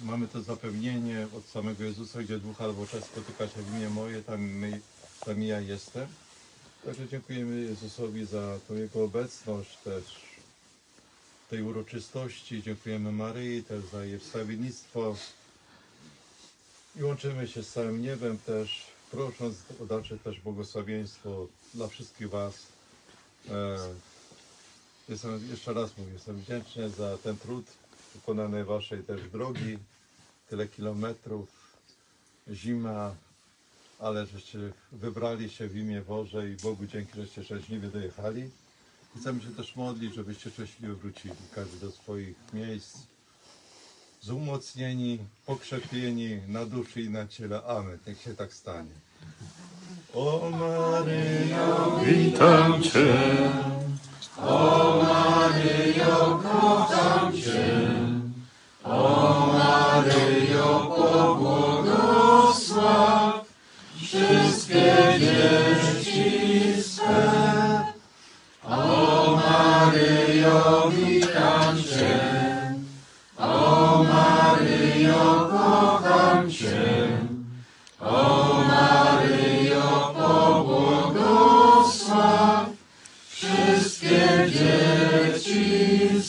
Mamy to zapewnienie od samego Jezusa, gdzie dwóch albo trzech spotyka się w imię moje, tam, my, tam ja jestem. Także dziękujemy Jezusowi za tą Jego obecność też tej uroczystości. Dziękujemy Maryi też za jej wstawiennictwo. I łączymy się z całym niebem też, prosząc o dalsze też błogosławieństwo dla wszystkich Was. E, Jestem, jeszcze raz mówię, jestem wdzięczny za ten trud wykonanej Waszej też drogi, tyle kilometrów, zima, ale żeście wybrali się w imię Boże i Bogu dzięki, żeście szczęśliwie dojechali. Chcemy się też modlić, żebyście szczęśliwie wrócili, każdy do swoich miejsc, zumocnieni, pokrzepieni na duszy i na ciele. Amen. Niech się tak stanie. O Maryjo, Witam Cię,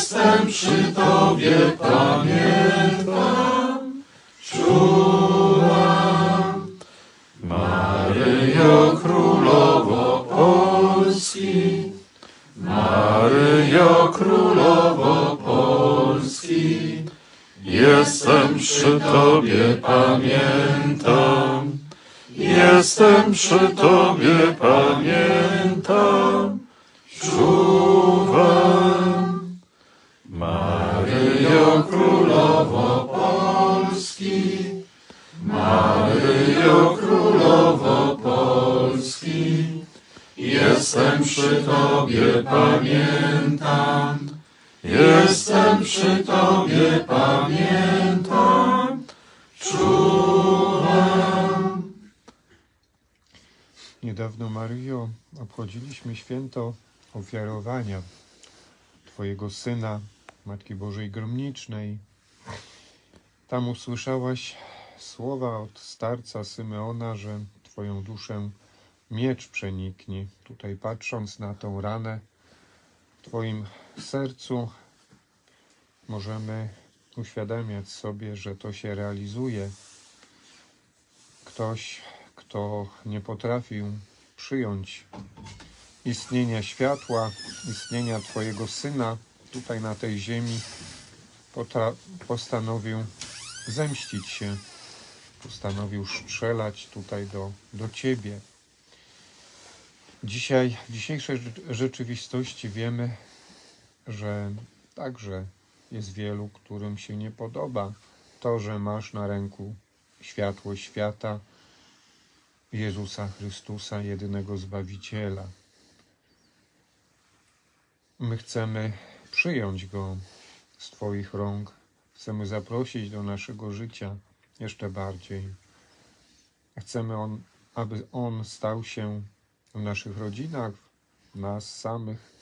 jestem przy Tobie, pamiętam, czułam. Maryjo Królowo Polski, Maryjo Królowo Polski, jestem przy Tobie, pamiętam, jestem przy Tobie, pamiętam, czuwam. Jestem przy Tobie, pamiętam. Jestem przy Tobie, pamiętam. Czuwam. Niedawno, Maryjo, obchodziliśmy święto ofiarowania Twojego Syna, Matki Bożej Gromnicznej. Tam usłyszałaś słowa od starca Symeona, że Twoją duszę miecz przeniknie. Tutaj patrząc na tą ranę w Twoim sercu, możemy uświadamiać sobie, że to się realizuje. Ktoś, kto nie potrafił przyjąć istnienia światła, istnienia Twojego Syna tutaj na tej ziemi, postanowił zemścić się, postanowił strzelać tutaj do, do Ciebie. Dzisiaj, w dzisiejszej rze- rzeczywistości wiemy, że także jest wielu, którym się nie podoba to, że masz na ręku światło świata, Jezusa Chrystusa, jedynego Zbawiciela. My chcemy przyjąć Go z Twoich rąk, chcemy zaprosić do naszego życia jeszcze bardziej. Chcemy, on, aby On stał się w naszych rodzinach, w nas samych,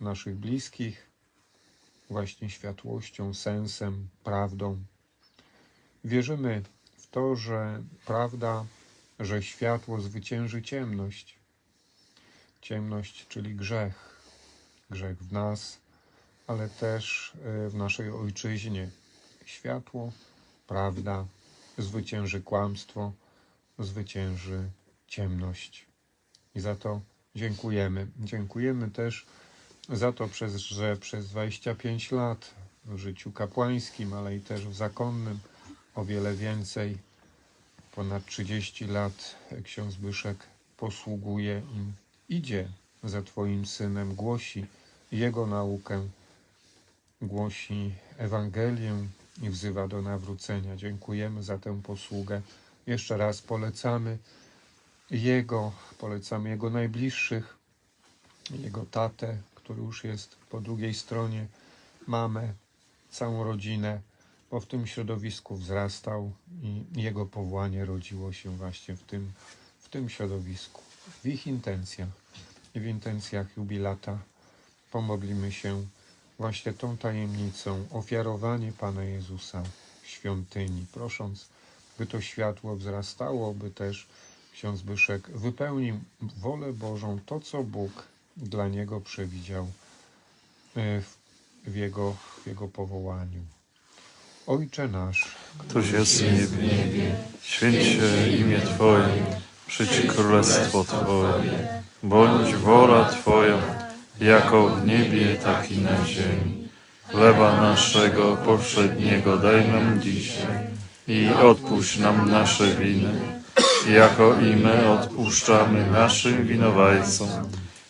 naszych bliskich, właśnie światłością, sensem, prawdą. Wierzymy w to, że prawda, że światło zwycięży ciemność. Ciemność, czyli grzech. Grzech w nas, ale też e, w naszej ojczyźnie. Światło, prawda, zwycięży kłamstwo, zwycięży ciemność. I za to dziękujemy. Dziękujemy też za to, przez, że przez 25 lat w życiu kapłańskim, ale i też w zakonnym o wiele więcej, ponad 30 lat ksiądz Zbyszek posługuje i idzie za Twoim Synem, głosi Jego naukę, głosi Ewangelię i wzywa do nawrócenia. Dziękujemy za tę posługę. Jeszcze raz polecamy Jego, polecamy Jego najbliższych, Jego tatę, który już jest po drugiej stronie, mamę, całą rodzinę, bo w tym środowisku wzrastał i jego powołanie rodziło się właśnie w tym, w tym środowisku, w ich intencjach i w intencjach jubilata. Pomodlimy się właśnie tą tajemnicą, ofiarowanie Pana Jezusa w świątyni, prosząc, by to światło wzrastało, by też ksiądz Zbyszek wypełnił wolę Bożą, to co Bóg dla niego przewidział e, w, jego, w jego powołaniu. Ojcze nasz, Któż jest w niebie, święć się imię Twoje, przyjdź królestwo Twoje, bądź wola Twoja, jako w niebie, tak i na ziemi. Chleba naszego powszedniego daj nam dzisiaj i odpuść nam nasze winy, jako i my odpuszczamy naszym winowajcom.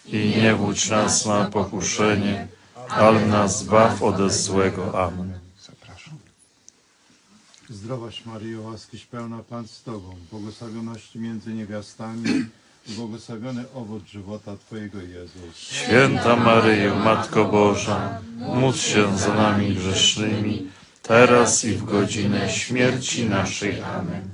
I nie wódź nas na pokuszenie, ale nas zbaw ode złego. Amen. zapraszam. Zdrowaś Maryjo, łaskiś pełna Pan z Tobą, błogosławionaś Ty między niewiastami i błogosławiony owoc żywota Twojego Jezus. Święta Maryjo, Matko Boża, módl się za nami grzesznymi, teraz i w godzinę śmierci naszej. Amen.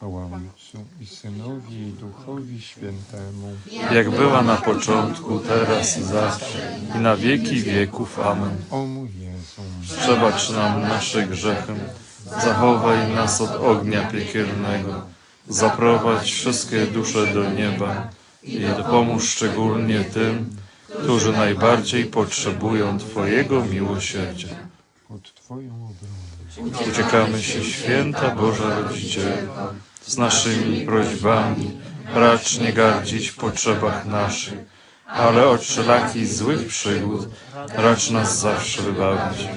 Chwała Ojcu i Synowi i Duchowi Świętemu. Jak była na początku, teraz i zawsze, i na wieki wieków. Amen. O mój Jezu, Przebacz nam nasze grzechy, zachowaj nas od ognia piekielnego, zaprowadź wszystkie dusze do nieba i dopomóż szczególnie tym, którzy najbardziej potrzebują Twojego miłosierdzia. pod Twoją. Uciekamy się, święta Boża Rodzicielko, z naszymi prośbami racz nie gardzić w potrzebach naszych, ale od wszelakich złych przygód racz nas zawsze wybawić.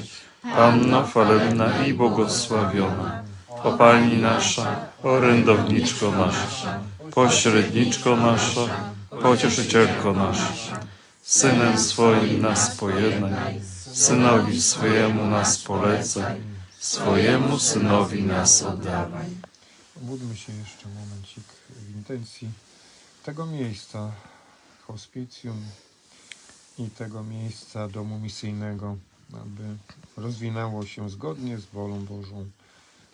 Panno chwalebna i błogosławiona, o Pani nasza, orędowniczko nasza, pośredniczko nasza, pocieszycielko nasza, Synem swoim nas pojednaj, Synowi swojemu nas polecaj, swojemu Synowi nas oddawaj. Módlmy się jeszcze momencik w intencji tego miejsca, hospicjum i tego miejsca domu misyjnego, aby rozwinęło się zgodnie z wolą Bożą.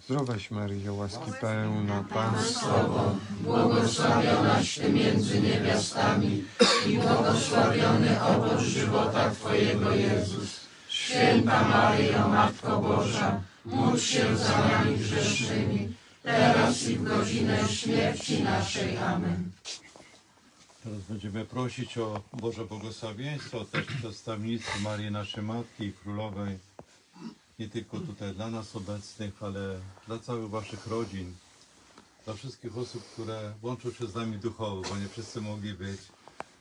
Zdrowaś Maryjo, łaski pełna, Pan z Tobą, Błogosławionaś Ty między niewiastami i błogosławiony owoc żywota Twojego Jezus. Święta Maryjo, Matko Boża, módl się za nami grzesznymi, teraz i w godzinę śmierci naszej. Amen. Teraz będziemy prosić o Boże błogosławieństwo też przedstawnictwo Marii naszej Matki Królowej. Nie tylko tutaj dla nas obecnych, ale dla całych Waszych rodzin. Dla wszystkich osób, które łączą się z nami duchowo, bo nie wszyscy mogli być,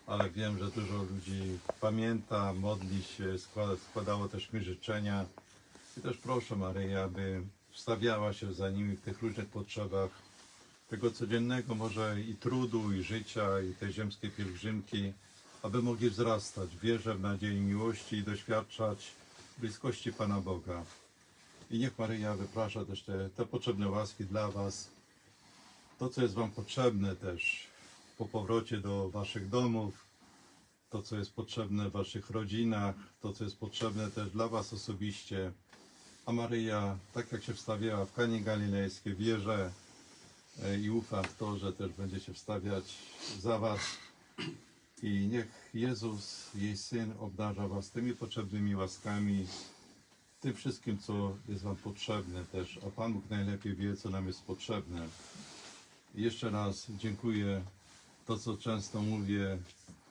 ale wiem, że dużo ludzi pamięta, modli się, składa, składało też mi życzenia. I też proszę Maryję, aby wstawiała się za nimi w tych różnych potrzebach tego codziennego może i trudu, i życia, i tej ziemskiej pielgrzymki, aby mogli wzrastać w wierze, w nadziei, miłości i doświadczać bliskości Pana Boga. I niech Maryja wyprasza też te, te potrzebne łaski dla Was, to co jest Wam potrzebne też po powrocie do Waszych domów, to co jest potrzebne w Waszych rodzinach, to co jest potrzebne też dla Was osobiście. A Maryja, tak jak się wstawiała w Kanie Galilejskiej, wierzę, e, i ufam w to, że też będzie się wstawiać za Was. I niech Jezus, jej Syn, obdarza Was tymi potrzebnymi łaskami, tym wszystkim, co jest Wam potrzebne też. A Pan Bóg najlepiej wie, co nam jest potrzebne. I jeszcze raz dziękuję. To, co często mówię,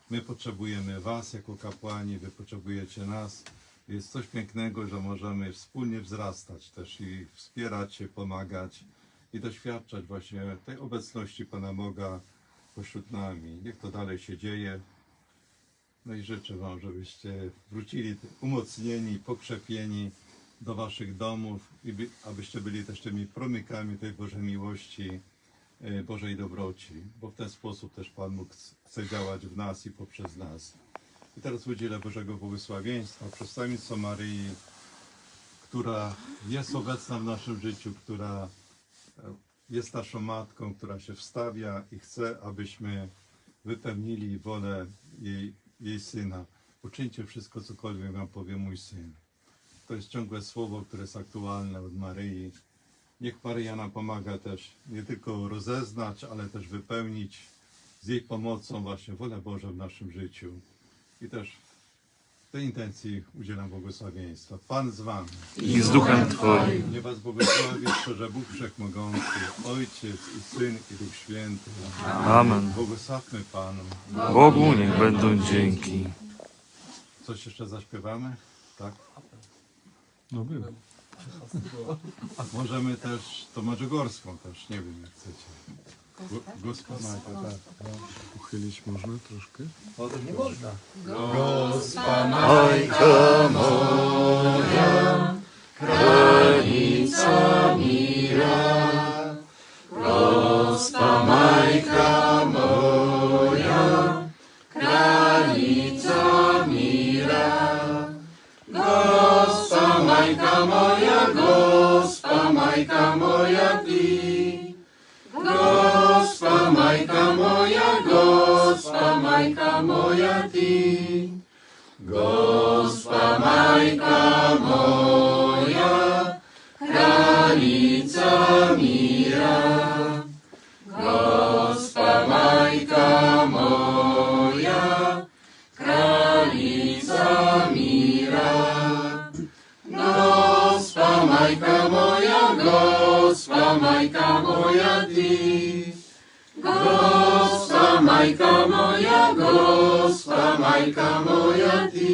my potrzebujemy Was jako kapłani, Wy potrzebujecie nas. Jest coś pięknego, że możemy wspólnie wzrastać też i wspierać się, pomagać i doświadczać właśnie tej obecności Pana Boga pośród nami. Niech to dalej się dzieje. No i życzę Wam, żebyście wrócili umocnieni, pokrzepieni do Waszych domów i by, abyście byli też tymi promykami tej Bożej miłości, e, Bożej dobroci, bo w ten sposób też Pan ch- chce działać w nas i poprzez nas. I teraz udzielę Bożego błogosławieństwa, przedstawieństwo Maryi, która jest obecna w naszym życiu, która e, jest naszą matką, która się wstawia i chce, abyśmy wypełnili wolę jej, jej syna. Uczyńcie wszystko, cokolwiek wam powie mój syn. To jest ciągłe słowo, które jest aktualne od Maryi. Niech Maryja nam pomaga też nie tylko rozeznać, ale też wypełnić z jej pomocą właśnie wolę Bożą w naszym życiu. I też w tej intencji udzielam błogosławieństwa. Pan z wami. I z duchem Twoim. Niech was błogosławi szczerze Bóg Wszechmogący, Ojciec i Syn i Duch Święty. Amen. Błogosławmy Panu. Bogu niech będą dzięki. Coś jeszcze zaśpiewamy? Tak? No był. A możemy też tą Medjugorską też, nie wiem jak chcecie. Gospel Majka, tak. Uchylić można troszkę? O, też nie można. Mira. Gospa Majka moja, granica mira. Gospa Majka moja, Gospa Majka moja Ty. Gospa Majka moja, Gospa Majka moja Ty.